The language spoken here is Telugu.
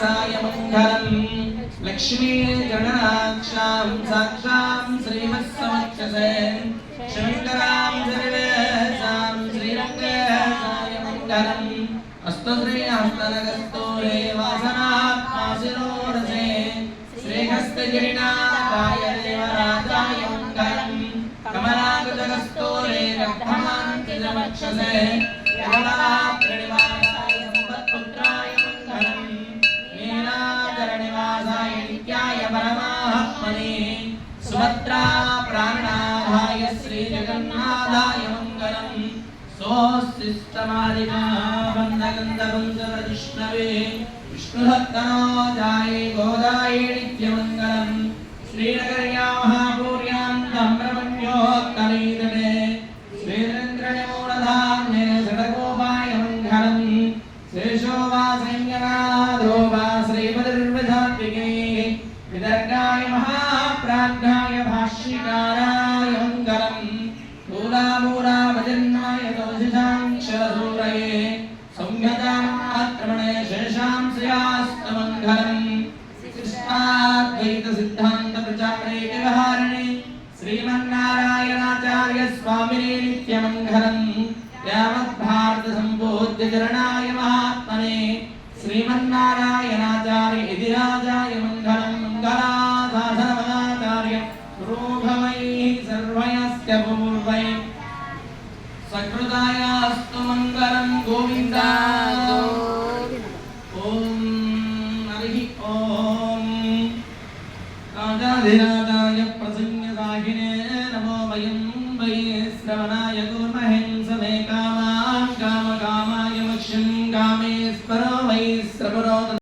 సాయ లక్ష్మీ గణనాక్షాం సాక్షాం శ్రీమత్సమక్షసే. శంకరాం సర్వేషాం శ్రీరంగేశాయ మంగళం. అస్తు శ్రీ హస్తనగస్తూరే వాసనాత్మాసిరోరసే శ్రీహస్తగిరినాథాయ దేవరాజాయ మంగళం. కమలాకృతగస్తూరే రక్తమాంతిజమక్షసే మణి సుభద్రా ప్రాణాధాయ శ్రీ జగన్నాథాయ మంగళం సోస్తిష్టమాదిమాబంధగంధవంశవృష్ణవే విష్ణుభక్తనాథాయ గోదాయేణిత్యమంగళం శ్రీనగ प्राज्ञाय भाष्यकारायङ्गरम्। मूलामूलावजिन्नाय दोषिषाङ्क्षरसूरये संहितामाक्रमणे शेषां श्रियास्तमङ्गलम्। कृष्णाद्वैतसिद्धान्तप्रचारे व्यवहारिणे श्रीमन्नारायणाचार्यस्वामिने नित्यमङ्गलम्। यावद्भारतसम्बोध्यचरणाय महात्मने श्रीमन्नारायणाचार्य यदिराजाय आचार्य रूढमयैः सर्वयस्य पूर्वये सकृदायास्तु मङ्गलं गोविन्दा ॐ हरिः ॐ राजाधिराजाय प्रसन्नदाहिने नमो वयं वै श्रवणाय गुर्महें समे कामान् कामकामाय मक्ष्यं कामेश्वरो वै श्रवरो